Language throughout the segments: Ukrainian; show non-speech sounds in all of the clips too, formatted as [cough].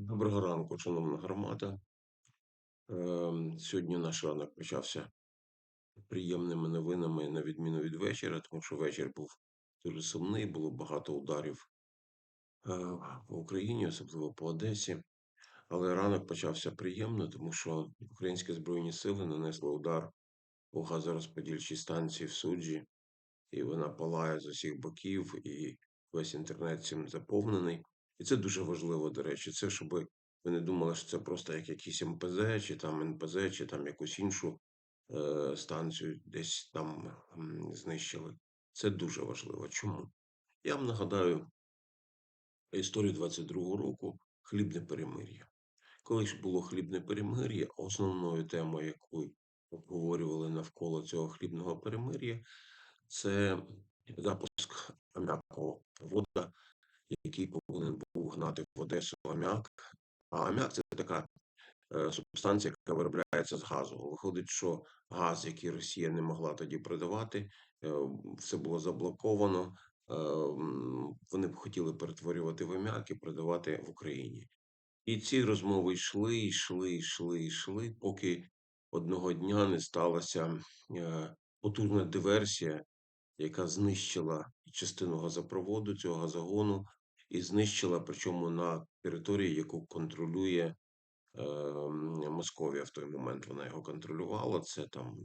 Доброго ранку, шановна громада. Ем, Сьогодні наш ранок почався приємними новинами, на відміну від вечора, тому що вечір був дуже сумний, було багато ударів е, по Україні, особливо по Одесі. Але ранок почався приємно, тому що українські збройні сили нанесли удар по газорозподільчій станції в суджі, і вона палає з усіх боків, і весь інтернет цим заповнений. І це дуже важливо, до речі, це щоб ви не думали, що це просто як якийсь МПЗ, чи там НПЗ, чи там якусь іншу е, станцію десь там знищили. Це дуже важливо. Чому? Я вам нагадаю історію 22-го року хлібне перемир'я. Коли ж було хлібне перемир'я, основною темою, яку обговорювали навколо цього хлібного перемир'я, це запуск аміакового вода, який повинен був гнати в Одесу аміак. А аміак це така е, субстанція, яка виробляється з газу. Виходить, що газ, який Росія не могла тоді продавати, е, все було заблоковано. Е, Вони б хотіли перетворювати в аміак і продавати в Україні. І ці розмови йшли, йшли, йшли, йшли, поки одного дня не сталася потужна диверсія, яка знищила частину газопроводу цього газогону, і знищила, причому на території, яку контролює е, Московія в той момент. Вона його контролювала. Це там,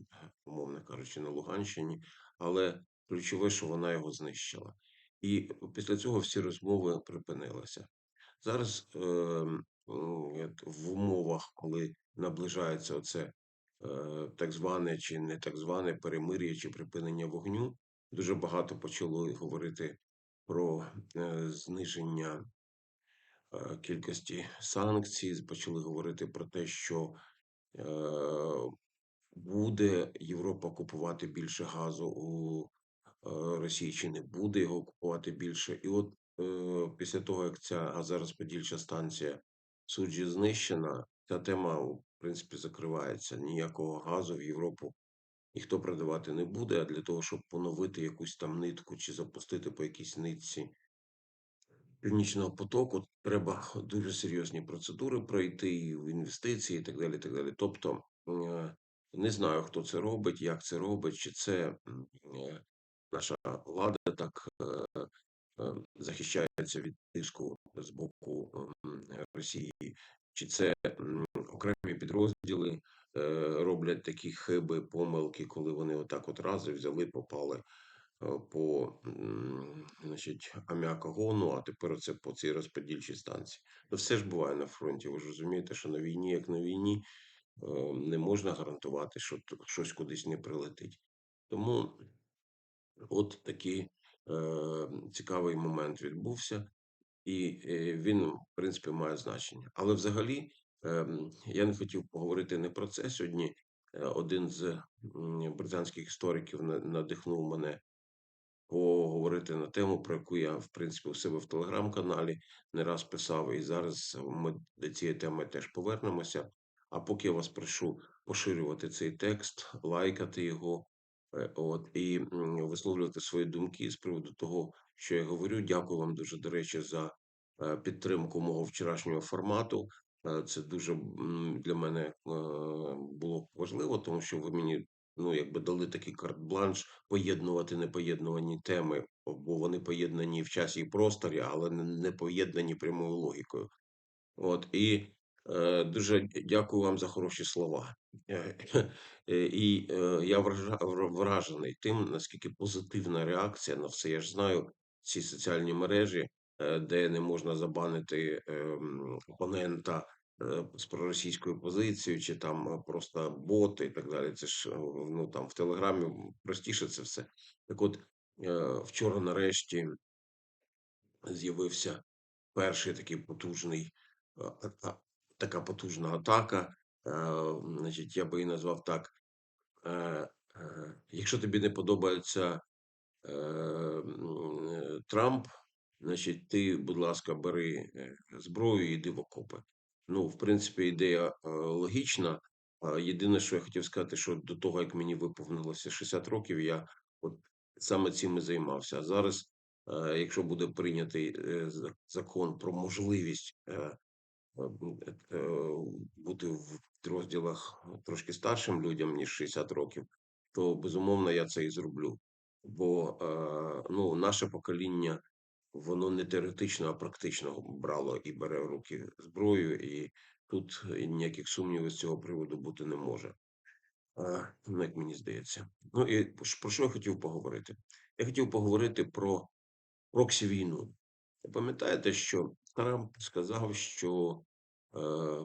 умовно кажучи, на Луганщині, але ключове, що вона його знищила. І після цього всі розмови припинилися. Зараз е, в умовах, коли наближається оце е, так зване чи не так зване перемир'я чи припинення вогню, дуже багато почало говорити про е, зниження е, кількості санкцій, почали говорити про те, що е, буде Європа купувати більше газу у Росії, чи не буде його купувати більше. І от після того, як ця газорозподільча станція суджі знищена, ця тема, в принципі, закривається. Ніякого газу в Європу ніхто продавати не буде, а для того, щоб поновити якусь там нитку чи запустити по якійсь нитці північного потоку, треба [laughs] дуже серйозні процедури пройти, в інвестиції, і так далі. так далі. Тобто е, не знаю, хто це робить, як це робить, чи це е, наша влада так е, захищається від тиску з боку Росії, чи це окремі підрозділи роблять такі хиби, помилки, коли вони отак от рази взяли, попали е, по значить, аміакогону, а тепер оце по цій розподільчій станції. Ну, все ж буває на фронті. Ви ж розумієте, що на війні, як на війні, е, не можна гарантувати, що щось кудись не прилетить. Тому от такий е, цікавий момент відбувся, і е, він, в принципі, має значення. Але взагалі я не хотів поговорити не про це сьогодні. Е, Один з британських істориків на- надихнув мене поговорити на тему, про яку я, в принципі, у себе в телеграм-каналі не раз писав, і зараз ми до цієї теми теж повернемося. А поки я вас прошу поширювати цей текст, лайкати його, е, от і висловлювати свої думки з приводу того, що я говорю. Дякую вам дуже, до речі, за е, підтримку мого вчорашнього формату. Е, Це дуже для мене е, було важливо, тому що ви мені ну, якби дали такий карт-бланш поєднувати непоєднувані теми, бо вони поєднані в часі і просторі, але не поєднані прямою логікою. От і е, дуже дякую вам за хороші слова. Е, [laughs] І я вражений тим, наскільки позитивна реакція на все. Я ж знаю ці соціальні мережі, де не можна забанити ем, опонента е, з проросійською позицією, чи там е, просто боти і так далі. Це ж е, ну там в Телеграмі простіше це все. Так от е, вчора нарешті з'явився перший такий потужний, е, така потужна атака. Е, Значить, я би її назвав так. Е, е, Якщо тобі не подобається е, м, е, Трамп, значить, ти, будь ласка, бери е, зброю і йди в окопи. Ну, в принципі, ідея е, логічна. Єдине, що я хотів сказати, що до того, як мені виповнилося 60 років, я от саме цим і займався. А зараз, е, якщо буде прийнятий закон про можливість бути в підрозділах трошки старшим людям, ніж 60 років, то безумовно я це і зроблю. Бо ну, наше покоління, воно не теоретично, а практично брало і бере в руки зброю, і тут ніяких сумнівів з цього приводу бути не може. Е, Ну, як мені здається. Ну і про що я хотів поговорити? Я хотів поговорити про проксі війну. Пам'ятаєте, що Трамп сказав, що е,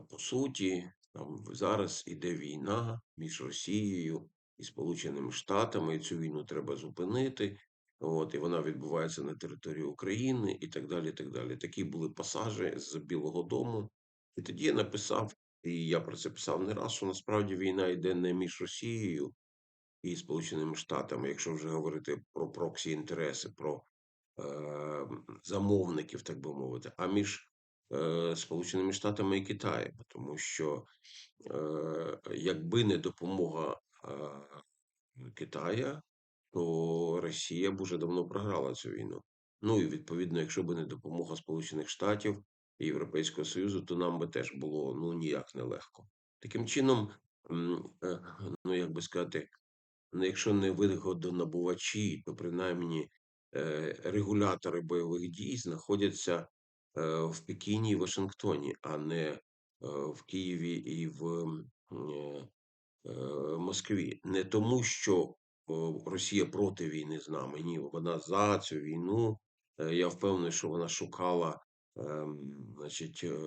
по суті там зараз іде війна між Росією і Сполученими Штатами, і цю війну треба зупинити. От, і вона відбувається на території України і так далі. і так далі. Такі були пасажі з Білого Дому. І тоді я написав, і я про це писав не раз, що насправді війна йде не між Росією і Сполученими Штатами, якщо вже говорити про проксі інтереси, про е, замовників, так би мовити, а між е, Сполученими Штатами і Китаєм, тому що е, якби не допомога е, Китая, то Росія б уже давно програла цю війну. Ну і відповідно, якщо б не допомога Сполучених Штатів і Європейського Союзу, то нам би теж було ну ніяк не легко. Таким чином, е, ну як би сказати, ну, якщо не вигодонабувачі, то принаймні е, регулятори бойових дій знаходяться е, в Пекіні і Вашингтоні, а не в Києві і в Москві. Не тому, що Росія проти війни з нами. Ні, вона за цю війну. Е, Я впевнений, що вона шукала ем, значить, е,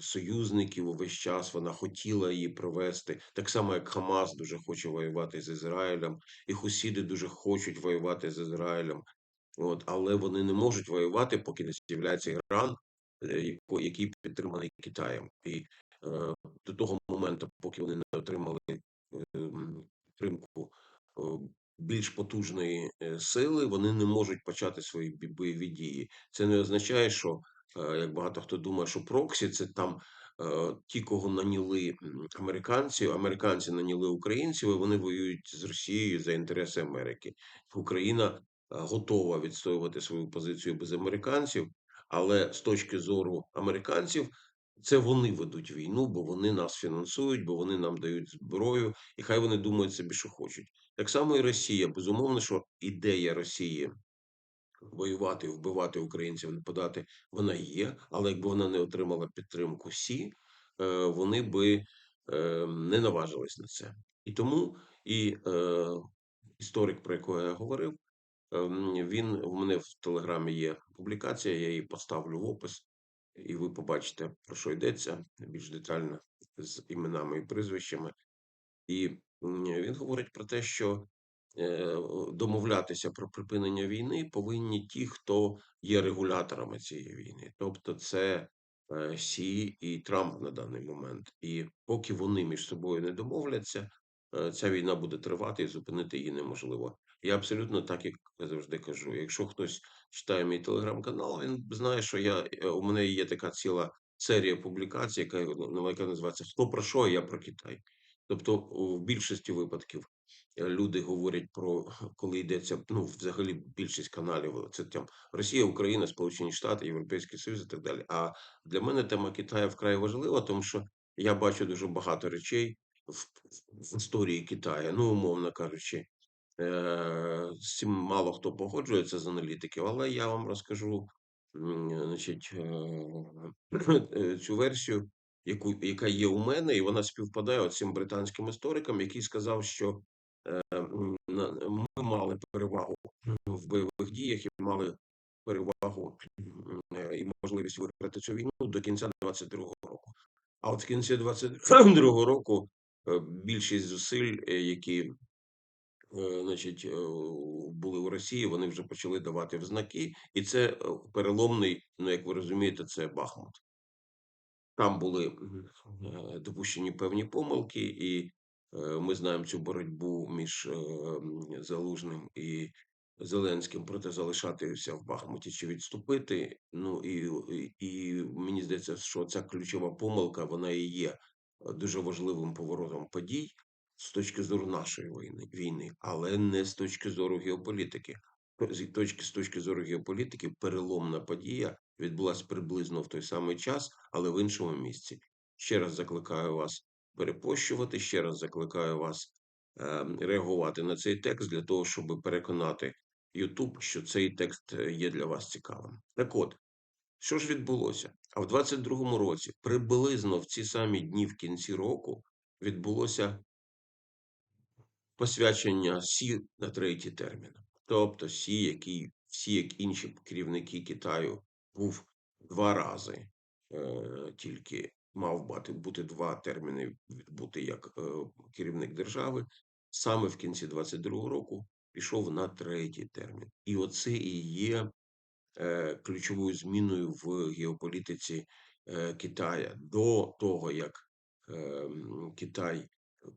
союзників увесь час. Вона хотіла її провести. Так само, як Хамас дуже хоче воювати з Ізраїлем, і Хусіди дуже хочуть воювати з Ізраїлем. От, але вони не можуть воювати, поки не з'являється Іран, е, який підтриманий Китаєм. І е, до того моменту, поки вони не отримали е, м, підтримку е, більш потужної е, сили, вони не можуть почати свої бойові дії. Це не означає, що е, як багато хто думає, що проксі це там е, ті, кого наняли американці, американці наняли українців, і вони воюють з Росією за інтереси Америки. Україна е, готова відстоювати свою позицію без американців, але з точки зору американців. Це вони ведуть війну, бо вони нас фінансують, бо вони нам дають зброю, і хай вони думають собі, що хочуть. Так само і Росія. Безумовно, що ідея Росії воювати, вбивати українців, нападати, вона є. Але якби вона не отримала підтримку Сі, е, вони би е, не наважились на це. І тому і е, історик, про якого я говорив, ем, він у мене в телеграмі є публікація, я її поставлю в опис, і ви побачите, про що йдеться більш детально з іменами і прізвищами. І він говорить про те, що е, домовлятися про припинення війни повинні ті, хто є регуляторами цієї війни. Тобто, це е, Сі і Трамп на даний момент. І поки вони між собою не домовляться, е, ця війна буде тривати і зупинити її неможливо. Я абсолютно так, як завжди кажу. Якщо хтось читає мій телеграм-канал, він знає, що я у мене є така ціла серія публікацій, яка, ну, яка називається Хто про що, я про Китай. Тобто, в більшості випадків е, люди говорять про [laughs] коли йдеться ну, взагалі більшість каналів. Це там Росія, Україна, Сполучені Штати, Європейський Союз і так далі. А для мене тема Китаю вкрай важлива, тому що я бачу дуже багато речей в, в історії Китаю, ну умовно кажучи. Е, З цим мало хто погоджується з аналітиків, але я вам розкажу значить, [clears throat] е, цю версію, яку, яка є у мене, і вона співпадає цим британським історикам, який сказав, що е, ми мали перевагу в бойових діях і мали перевагу е, і можливість виграти цю війну до кінця 22-го року. А от в кінці 22-го року е, більшість зусиль, е, які е, значить, е, були у Росії, вони вже почали давати в знаки, і це переломний, ну як ви розумієте, це Бахмут. Там були е, допущені певні помилки, і е, ми знаємо цю боротьбу між е, Залужним і Зеленським проте залишатися в Бахмуті чи відступити. Ну і, і, мені здається, що ця ключова помилка вона і є дуже важливим поворотом подій з точки зору нашої війни, війни, але не з точки зору геополітики. З точки з точки зору геополітики, переломна подія відбулася приблизно в той самий час, але в іншому місці. Ще раз закликаю вас перепощувати, ще раз закликаю вас е, реагувати на цей текст для того, щоб переконати YouTube, що цей текст е, є для вас цікавим. Так от, що ж відбулося? А в 22-му році, приблизно в ці самі дні в кінці року, відбулося посвячення Сі на третій термін. Тобто Сі, який всі, як інші керівники Китаю, був два рази е, тільки мав бути, бути два терміни відбути як е, керівник держави. Саме в кінці 22-го року пішов на третій термін. І оце і є е, ключовою зміною в геополітиці Китая до того, як е, Китай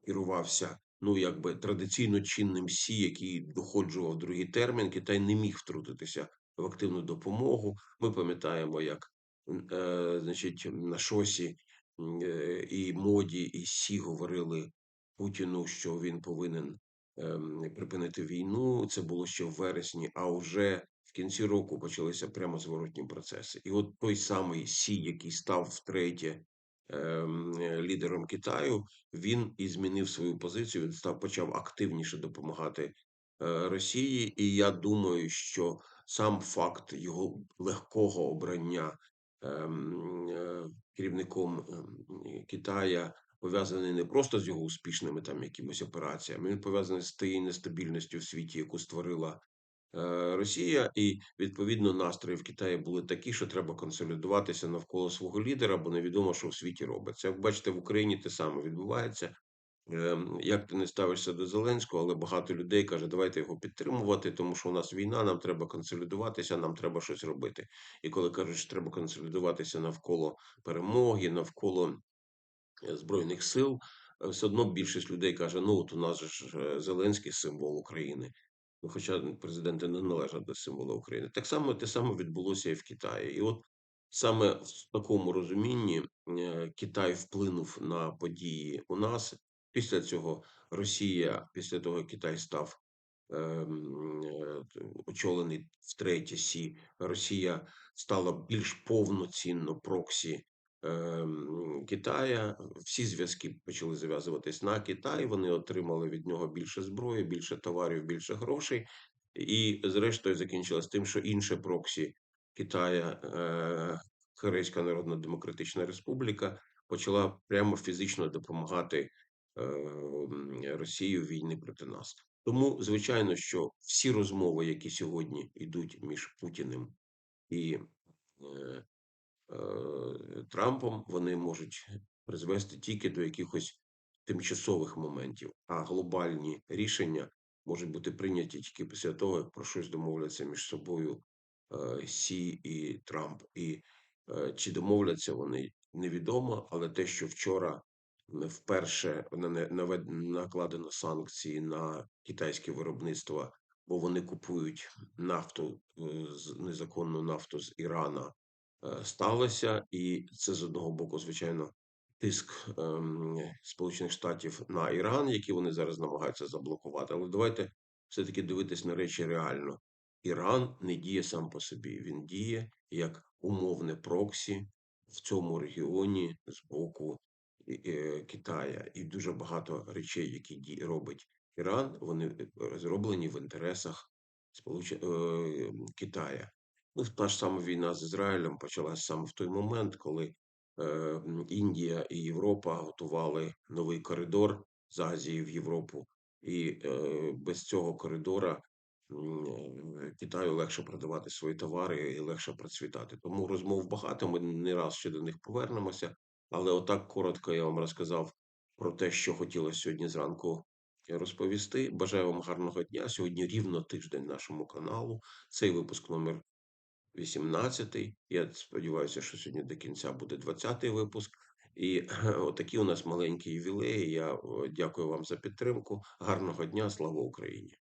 керувався ну якби традиційно чинним Сі, який доходжував другий термін, Китай не міг втрутитися в активну допомогу. Ми пам'ятаємо, як е, значить на шосі е, і моді, і Сі говорили Путіну, що він повинен е, припинити війну. Це було ще в вересні, а вже в кінці року почалися прямо зворотні процеси. І от той самий Сі, який став втретє ем, лідером Китаю, він і змінив свою позицію. Він став почав активніше допомагати е, Росії. І я думаю, що сам факт його легкого обрання ем, е, керівником ем, Китая пов'язаний не просто з його успішними там якимось операціями, він пов'язаний з тією нестабільністю в світі, яку створила. е, Росія і відповідно настрої в Китаї були такі, що треба консолідуватися навколо свого лідера, бо невідомо, що в світі робиться. Як бачите, в Україні те саме відбувається. Ем, Як ти не ставишся до Зеленського, але багато людей каже, давайте його підтримувати, тому що у нас війна, нам треба консолідуватися, нам треба щось робити. І коли кажуть, що треба консолідуватися навколо перемоги, навколо е, збройних сил, е, все одно більшість людей каже: ну от у нас ж е, Зеленський символ України. Ну, хоча президенти не належать до символу України. Так само те саме відбулося і в Китаї. І от саме в такому розумінні Китай вплинув на події у нас. Після цього Росія, після того Китай став ем, е, очолений втретє Сі, Росія стала більш повноцінно проксі ем, Китая. Всі зв'язки почали зав'язуватись на Китай. Вони отримали від нього більше зброї, більше товарів, більше грошей. І, зрештою, закінчилось тим, що інше проксі Китая, е, Корейська Народна Демократична Республіка, почала прямо фізично допомагати е, Росії у війні проти нас. Тому, звичайно, що всі розмови, які сьогодні йдуть між Путіним і е, е, Трампом, вони можуть призвести тільки до якихось тимчасових моментів, а глобальні рішення можуть бути прийняті тільки після того, як про щось домовляться між собою Сі і Трамп. І чи домовляться вони невідомо, але те, що вчора вперше накладено санкції на китайське виробництво, бо вони купують нафту е, незаконну нафту з Ірана, е, сталося, і це з одного боку, звичайно, тиск ем, Сполучених Штатів на Іран, який вони зараз намагаються заблокувати. Але давайте все-таки дивитись на речі реально. Іран не діє сам по собі, він діє як умовне проксі в цьому регіоні з боку Китая. І дуже багато речей, які робить Іран, вони е, зроблені в інтересах Сполуч... е, Китая. Ну, та ж сама війна з Ізраїлем почалася саме в той момент, коли е, Індія і Європа готували новий коридор з Азії в Європу, і е, без цього коридора е, Китаю легше продавати свої товари і легше процвітати. Тому розмов багато. Ми не раз ще до них повернемося. Але отак коротко я вам розказав про те, що хотілося сьогодні зранку розповісти. Бажаю вам гарного дня. Сьогодні рівно тиждень нашому каналу. Цей випуск номер 18. Я сподіваюся, що сьогодні до кінця буде 20-й випуск. І [clears throat] отакі у нас маленькі ювілеї. Я дякую вам за підтримку. Гарного дня, слава Україні!